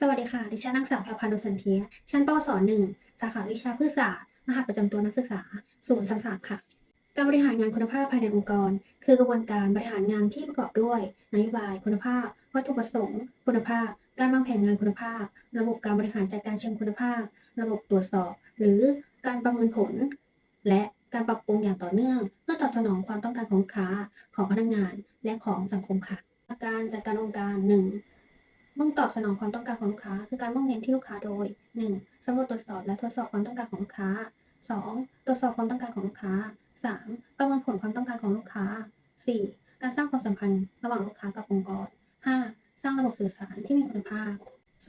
สวัสดีค่ะ ดิฉันนางสาวแพรพันธ์ดุสันเทีย ชั้นปวสหนึ่งสาขาวิชาพืชศาสตร์ รหัสประจำตัวนักศึกษา033ค่ะ การบริหารงานคุณภาพภายในองค์กร คือกระบวนการบริหารงานที่ประกอบด้วยนโยบายคุณภาพ วัตถุประสงค์ คุณภาพ การวางแผนงานคุณภาพ ระบบการบริหารจัดการเชิงคุณภาพ ระบบตรวจสอบ หรือการประเมินผล และการปรับปรุงอย่างต่อเนื่อง เพื่อตอบสนองความต้องการของลูกค้าของพนักงานและของสังคมค่ะ การจัดการองค์การ 1 มุ่งตอบสนองความต้องการของลูกค้า คือการมุ่งเน้นที่ลูกค้าโดย 1. สำรวจตรวจสอบและทดสอบความต้องการของลูกค้า 2. ตรวจสอบความต้องการของลูกค้า 3. ประเมินผลความต้องการของลูกค้า 4. การสร้างความสัมพันธ์ระหว่างลูกค้ากับองค์กร 5. สร้างระบบสื่อสารที่มีคุณภาพ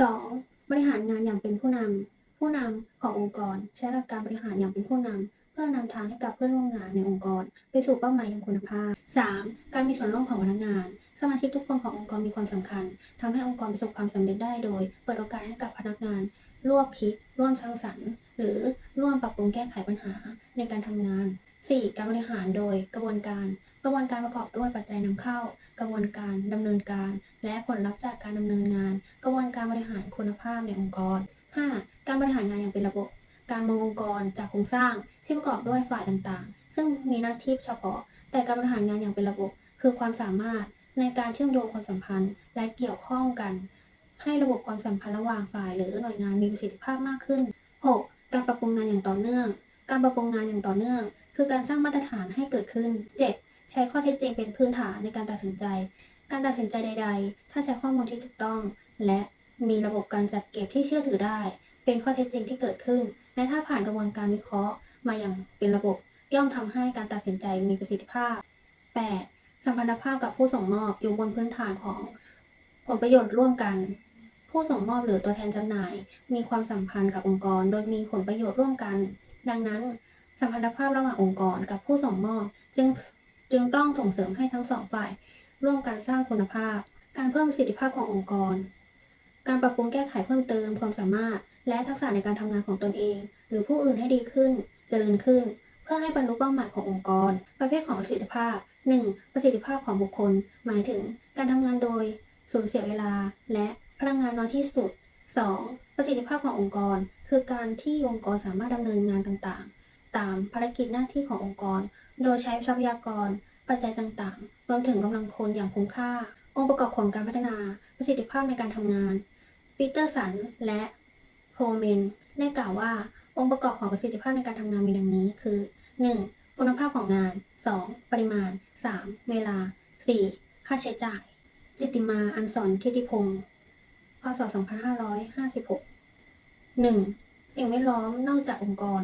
2. บริหารงานอย่างเป็นผู้นำผู้นำขององค์กร ใช้หลักการบริหารอย่างเป็นผู้นำเพื่อนำทางให้กับเพื่อนร่วมงานในองค์กร ไปสู่เป้าหมายอย่างคุณภาพ 3. การมีส่วนร่วมของพนักงาน สมาชิกทุกคนขององค์กรมีความสำคัญทำให้องค์กรประสบความสำเร็จได้โดย เปิดโอกาสให้กับพนักงาน ร่วมคิด ร่วมสร้างสรรค์ หรือร่วมปรับปรุงแก้ไขปัญหาในการทำงาน 4. การบริหารโดยกระบวนการ กระบวนการประกอบด้วยปัจจัยนำเข้า กระบวนการดำเนินการ และผลลัพธ์จากการดำเนินงาน กระบวนการบริหารคุณภาพในองค์กร 5. การบริหารงานอย่างเป็นระบบ การมององค์กรจากโครงสร้างที่ประกอบด้วยฝ่ายต่างๆ ซึ่งมีหน้าที่เฉพาะ แต่การบริหารงานอย่างเป็นระบบ คือความสามารถ ในการเชื่อมโยงความสัมพันธ์ และเกี่ยวข้องกัน ให้ระบบความสัมพันธ์ระหว่างฝ่าย หรือหน่วยงานมีประสิทธิภาพมากขึ้น 6. การปรับปรุงงานอย่างต่อเนื่อง การปรับปรุงงานอย่างต่อเนื่อง คือการสร้างมาตรฐานให้เกิดขึ้น 7. ใช้ข้อเท็จจริงเป็นพื้นฐานในการตัดสินใจ การตัดสินใจใด ๆ ถ้าใช้ข้อมูลที่ถูกต้อง และมีระบบการจัดเก็บที่เชื่อถือได้ เป็นข้อเท็จจริงที่เกิดขึ้น และถ้าผ่านกระบวนการวิเคราะห์ มาอย่างเป็นระบบ ย่อมทำให้การตัดสินใจมีประสิทธิภาพ 8. สัมพันธภาพกับผู้ส่งมอบอยู่บนพื้นฐานของผลประโยชน์ร่วมกัน ผู้ส่งมอบหรือตัวแทนจำหน่าย มีความสัมพันธ์กับองค์กร โดยมีผลประโยชน์ร่วมกัน ดังนั้น สัมพันธภาพระหว่างองค์กรกับผู้ส่งมอบจึงจึงต้องส่งเสริมให้ทั้งสองฝ่าย ร่วมกันสร้างคุณภาพ การเพิ่มประสิทธิภาพขององค์กร การปรับปรุงแก้ไขเพิ่มเติมความสามารถ และทักษะในการทำงานของตนเอง หรือผู้อื่นให้ดีขึ้น เจริญขึ้น เพื่อให้บรรลุเป้าหมายขององค์กร ประเภทของประสิทธิภาพ 1. ประสิทธิภาพของบุคคล หมายถึงการทำงานโดยสูญเสียเวลา และพลังงานน้อยที่สุด 2. ประสิทธิภาพขององค์กร คือการที่องค์กรสามารถดำเนินงานต่างๆ ตามภารกิจหน้าที่ขององค์กร โดยใช้ทรัพยากร ปัจจัยต่างๆ รวมถึงกำลังคนอย่างคุ้มค่า องค์ประกอบของการพัฒนา ประสิทธิภาพในการทำงาน ปีเตอร์สัน และโพเมนได้กล่าวว่า องค์ประกอบของประสิทธิภาพในการทำงานมีดังนี้ คือ 1. คุณภาพของงาน 2. ปริมาณ 3. เวลา 4. ค่าใช้จ่าย จิติมาอันสอนทิติพงศ์พศ 2556 1. สิ่งแวดล้อมนอกจากองค์กร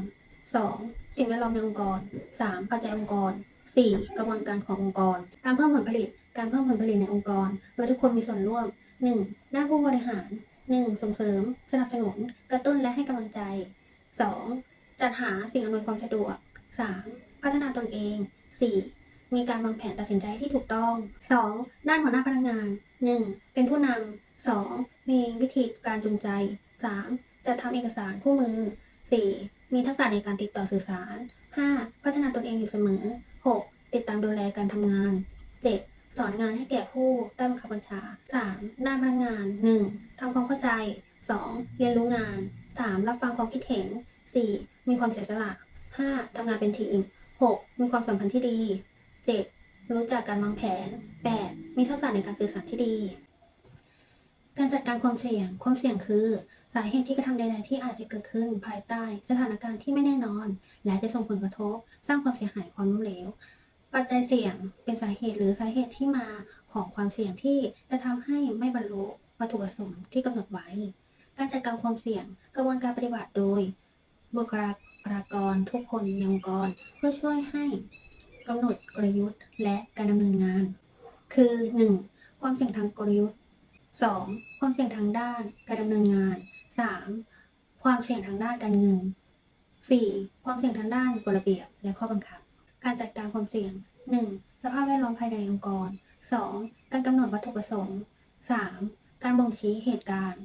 2. สิ่งแวดล้อมในองค์กร 3. ปัจจัยองค์กร 4. กระบวนการขององค์กร การเพิ่มผลผลิต การเพิ่มผลผลิตในองค์กร โดยทุกคนมีส่วนร่วม 1. ด้านผู้บริหาร 1. ส่งเสริม สนับสนุน กระตุ้นและให้กำลังใจ 2. จัดหาสิ่งอำนวยความสะดวก 3. พัฒนาตนเอง 4. มีการวางแผนตัดสินใจที่ถูกต้อง 2. ด้านหัวหน้าพนักงาน 1. เป็นผู้นำ 2. มีวิธีการจูงใจ 3. จัดทำเอกสารคู่มือ 4. มีทักษะในการติดต่อสื่อสาร 5. พัฒนาตนเองอยู่เสมอ 6. ติดตามดูแลการทำงาน 7. สอนงานให้แก่ผู้ใต้บังคับบัญชา 3. ด้านพนักงาน 1. ทำความเข้าใจ 2. เรียนรู้งาน 3. รับฟังความคิดเห็น 4. มีความเสียสละ 5. ทำงานเป็นทีม 6. มีความสัมพันธ์ที่ดี 7. รู้จักการวางแผน 8. มีทักษะในการสื่อสารที่ดี การจัดการความเสี่ยง ความเสี่ยงคือ สาเหตุที่กระทำใดๆที่อาจจะเกิดขึ้นภายใต้ สถานการณ์ที่ไม่แน่นอน และจะส่งผลกระทบ สร้างความเสียหายความล้มเหลว ปัจจัยเสี่ยงเป็นสาเหตุหรือสาเหตุที่มาของความเสี่ยงที่จะทำให้ไม่บรรลุวัตถุประสงค์ที่กำหนดไว้ การจัดการความเสี่ยง กระบวนการปฏิบัติโดยบุคลากรทุกคนในองค์กรเพื่อช่วยให้ กำหนดกลยุทธ์และการดำเนินงาน คือ 1. ความเสี่ยงทางกลยุทธ์ 2. ความเสี่ยงทางด้านการดำเนินงาน 3. ความเสี่ยงทางด้านการเงิน 4. ความเสี่ยงทางด้านกฎระเบียบและข้อบังคับ การจัดการความเสี่ยง 1. สภาพแวดล้อมภายในองค์กร 2. การกำหนดวัตถุประสงค์ 3. การบ่งชี้เหตุการณ์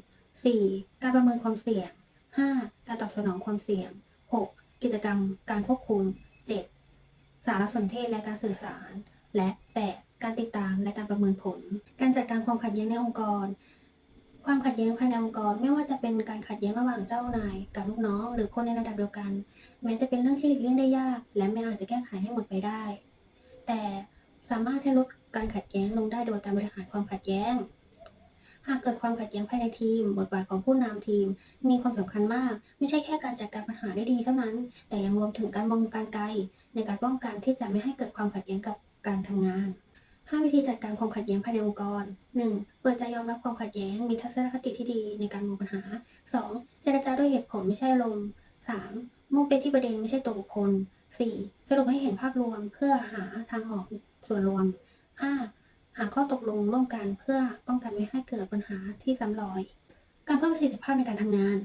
4. การประเมินความเสี่ยง 5. การตอบสนองความเสี่ยง 6. กิจกรรมการควบคุม 7. สารสนเทศและการสื่อสาร และ 8. การติดตามและการประเมินผล การจัดการความขัดแย้งในองค์กร ความขัดแย้งภายในองค์กร ไม่ว่าจะเป็นการขัดแย้งระหว่างเจ้านาย กับลูกน้อง หรือคนในระดับเดียวกัน แม้จะเป็นเรื่องที่หลีกเลี่ยงได้ยาก และไม่อาจจะแก้ไขให้หมดไปได้ แต่สามารถให้ลดการขัดแย้งลงได้โดยการบริหารความขัดแย้ง หากเกิดความขัดแย้งภายในทีม บทบาทของผู้นำทีม มีความสำคัญมาก ไม่ใช่แค่การจัดการปัญหาได้ดีเท่านั้น แต่ยังรวมถึงการมองการไกล ในการป้องกันที่จะไม่ให้เกิดความขัดแย้งกับการทำงาน5วิธีจัดการความขัดแย้งภายในองค์กร 1. เปิดใจยอมรับความขัดแย้ง มีทัศนคติที่ดีในการมองปัญหา 2. เจรจาด้วยเหตุผลไม่ใช่อารม 3. มุ่งไปที่ประเด็นไม่ใช่ตัวบุคคล 4. สรุปให้เห็นภาพรวมเพื่อหาทางออกส่วนรวม 5. หาข้อตกลงร่วมกันเพื่อป้องกันไม่ให้เกิดปัญหาที่ซ้ำรอย การเพิ่มประสิทธิภาพในการทำงาน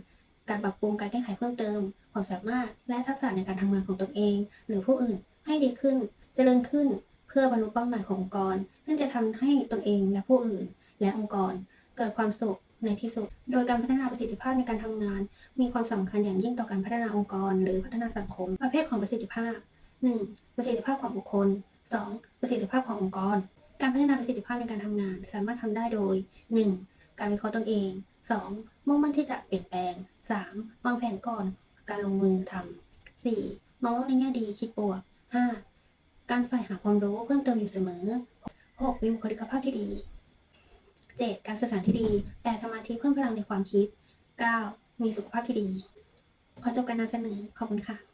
การปรับปรุงการแก้ไขเพิ่มเติม ความสามารถและทักษะในการทำงานของตนเอง หรือผู้อื่นให้ดีขึ้นเจริญขึ้น เพื่อบรรลุเป้าหมายขององค์กร ซึ่งจะทำให้ตนเองและผู้อื่น และองค์กร เกิดความสุขในที่สุด โดยการพัฒนาประสิทธิภาพในการทำงาน มีความสำคัญอย่างยิ่งต่อการพัฒนาองค์กร หรือพัฒนาสังคม ประเภทของประสิทธิภาพ 1. ประสิทธิภาพของบุคคล 2. ประสิทธิภาพขององค์กร การพัฒนาประสิทธิภาพในการทำงาน สามารถทำได้โดย 1. การวิเคราะห์ตนเอง 2. มุ่งมั่นที่จะเปลี่ยนแปลง 3. วางแผนก่อน การลงมือทำ 4. มองโลกในแง่ดีคิดบวก 5. การใฝ่หาความรู้เพิ่มเติมอยู่เสมอ 6. มีบุคลิกภาพที่ดี 7. การสื่อสารที่ดี 8. สมาธิเพิ่มพลังในความคิด 9. มีสุขภาพที่ดี ขอจบการนำเสนอ ขอบคุณค่ะ